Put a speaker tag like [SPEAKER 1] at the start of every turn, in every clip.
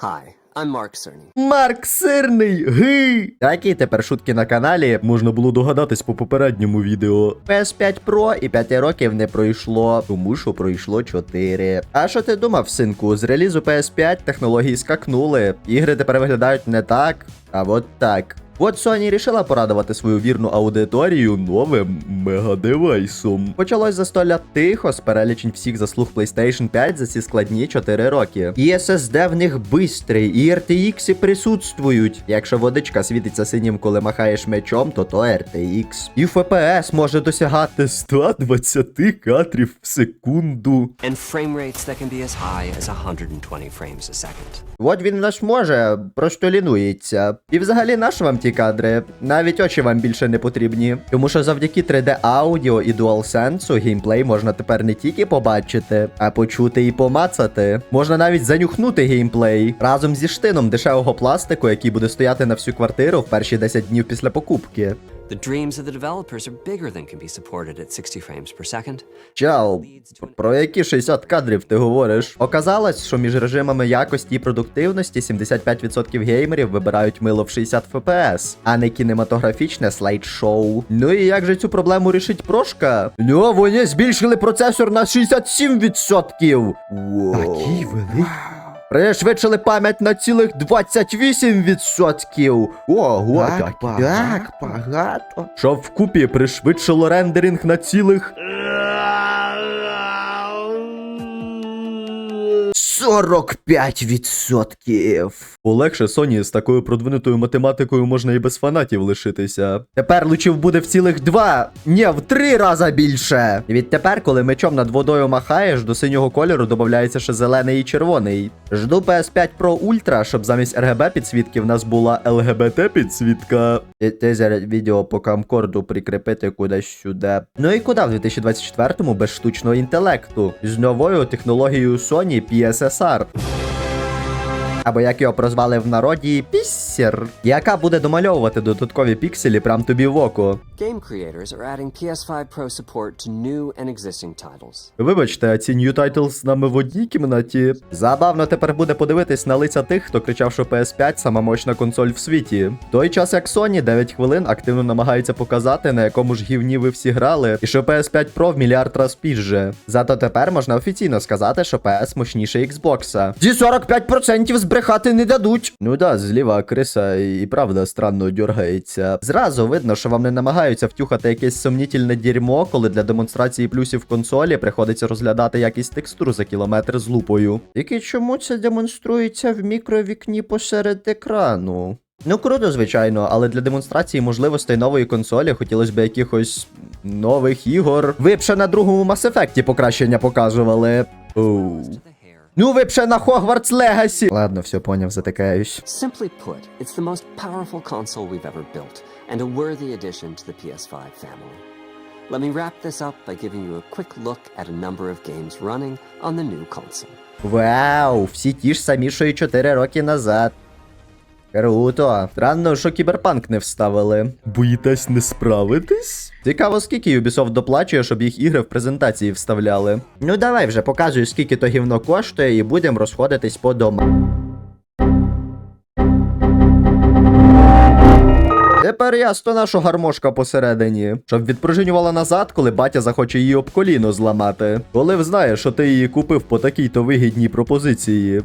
[SPEAKER 1] Hi, I'm Mark Cerny.
[SPEAKER 2] Марк Сирний, ги! Такі тепер шутки на каналі можна було догадатись по попередньому відео. PS5 Pro і 5 років не пройшло, тому що пройшло 4. А що ти думав, синку? З релізу PS5 технології скакнули. Ігри тепер виглядають не так, а от так. От Sony рішила порадувати свою вірну аудиторію новим мегадевайсом. Почалось застолля тихо з перелічень всіх заслуг PlayStation 5 за ці складні 4 роки. І SSD в них бистрий, і RTX присутствують. Якщо водичка світиться синім, коли махаєш мечом, то то RTX. І FPS може досягати 120 кадрів в секунду.
[SPEAKER 1] And frame rates that can be as high as 120 frames a second.
[SPEAKER 2] От він наш може, просто лінується. І взагалі наш вам ті кадри. Навіть очі вам більше не потрібні. Тому що завдяки 3D аудіо і DualSense геймплей можна тепер не тільки побачити, а почути і помацати. Можна навіть занюхнути геймплей разом зі штином дешевого пластику, який буде стояти на всю квартиру в перші 10 днів після покупки.
[SPEAKER 1] The dreams of the developers are bigger than can be supported at 60 frames per second.
[SPEAKER 2] Чел, про які 60 кадрів ти говориш? Оказалось, що між режимами якості і продуктивності 75% геймерів вибирають мило в 60 FPS, а не кінематографічне слайд-шоу. Ну і як же цю проблему рішить прошка? Ну, вони збільшили процесор на 67%! Wow.
[SPEAKER 3] Такий великий.
[SPEAKER 2] Пришвидшили пам'ять на цілих 28%! Ого,
[SPEAKER 3] Так, так, багато.
[SPEAKER 2] Що вкупі пришвидшило рендеринг на цілих 45%. Полегше Sony з такою продвинутою математикою можна і без фанатів лишитися. Тепер лучів буде в цілих два, ні, в три рази більше. Відтепер, коли мечом над водою махаєш, до синього кольору додається ще зелений і червоний. Жду PS5 Pro Ultra, щоб замість RGB підсвітки в нас була LGBT підсвітка. І відео по камкорду прикріпити кудись сюди. Ну і куди в 2024-му без штучного інтелекту? З новою технологією Sony PSSR. Або як його прозвали в народі піссер, яка буде домальовувати додаткові пікселі прям тобі в око.
[SPEAKER 1] Game creators are adding PS5 Pro support to new and existing titles.
[SPEAKER 2] Вибачте, а ці New Titles з нами в одній кімнаті. Забавно тепер буде подивитись на лиця тих, хто кричав, що PS5 сама мощна консоль в світі. В той час як Sony 9 хвилин активно намагається показати, на якому ж гівні ви всі грали, і що PS5 Pro в мільярд раз пізже. Зато тепер можна офіційно сказати, що PS мощніше Xbox. Зі 45% збрехати не дадуть. Ну да, зліва криса і правда странно дергається. Зразу видно, що вам не намагаються втюхати якесь сумнітельне дерьмо, коли для демонстрації плюсів консолі приходиться розглядати якість текстур за кілометр з лупою. Тільки чому це демонструється в мікровікні посеред екрану? Ну круто, звичайно, але для демонстрації можливостей нової консолі хотілося б якихось нових ігор. Ви б ще на другому Mass Effect покращення показували. Оу. Ну ви б на Хогвартс Legacy. Ладно, все поняв, затикаюсь.
[SPEAKER 1] Simply put, it's the most powerful console we've ever built, and a worthy addition to the PS5 family. Let me wrap this up by giving you a quick look at a number of games running on the new console.
[SPEAKER 2] Вау, всі ті ж самі, що і 4 роки назад. Круто. Странно, що кіберпанк не вставили. Боїтесь не справитись? Цікаво, скільки Ubisoft доплачує, щоб їх ігри в презентації вставляли. Ну давай вже показуй, скільки то гівно коштує, і будемо розходитись по домам. Тепер ясно наша гармошка посередині, щоб відпружинювала назад, коли батя захоче її об коліно зламати. Коли взнає, що ти її купив по такій-то вигідній пропозиції.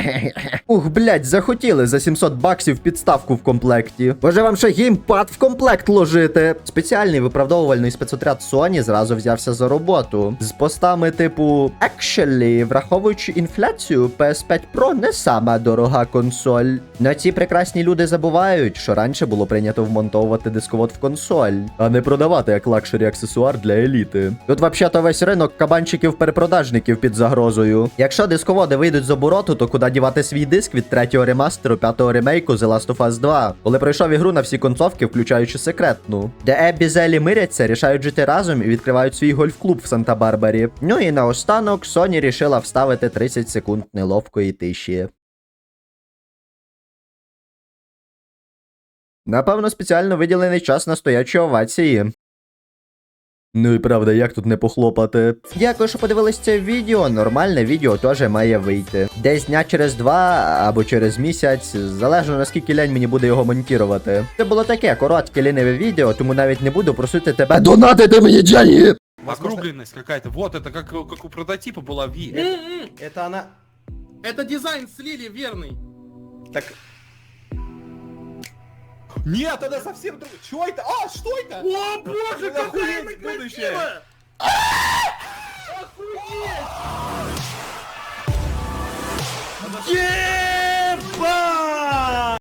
[SPEAKER 2] Ух, блять, захотіли за 700 баксів підставку в комплекті. Може вам ще геймпад в комплект ложити? Спеціальний виправдовувальний спецотряд Sony зразу взявся за роботу. З постами типу Actually, враховуючи інфляцію, PS5 Pro не сама дорога консоль. На ці прекрасні люди забувають, що раніше було прийнято вмонтовувати дисковод в консоль, а не продавати як лакшері аксесуар для еліти. Тут взагалі весь ринок кабанчиків-перепродажників під загрозою. Якщо дисководи вийдуть з обороту, то куди дівати свій диск від третього ремастеру, п'ятого ремейку The Last of Us 2, коли пройшов ігру на всі концовки, включаючи секретну, де Еббі Зелі миряться, рішають жити разом і відкривають свій гольф-клуб в Санта-Барбарі. Ну і наостанок Sony рішила вставити 30 секунд неловкої тиші. Напевно, спеціально виділений час на стоячі овації. Ну і правда, як тут не похлопати? Дякую, що подивились це відео. Нормальне відео теж має вийти. Десь дня через два або через місяць, залежно наскільки лянь мені буде його монтувати. Це було таке коротке ліниве відео, тому навіть не буду просити тебе донатити мені деньги!
[SPEAKER 4] Округленность какая-то. Вот это как, как у прототипа была Ви.
[SPEAKER 5] М-м,
[SPEAKER 3] Это она...
[SPEAKER 5] Это дизайн слили верный.
[SPEAKER 3] Так...
[SPEAKER 4] Нет, она совсем другая. Чё это? А, что это?
[SPEAKER 5] О, боже,
[SPEAKER 4] какое
[SPEAKER 5] мы
[SPEAKER 4] будущее!
[SPEAKER 5] Охуеть! Yeah!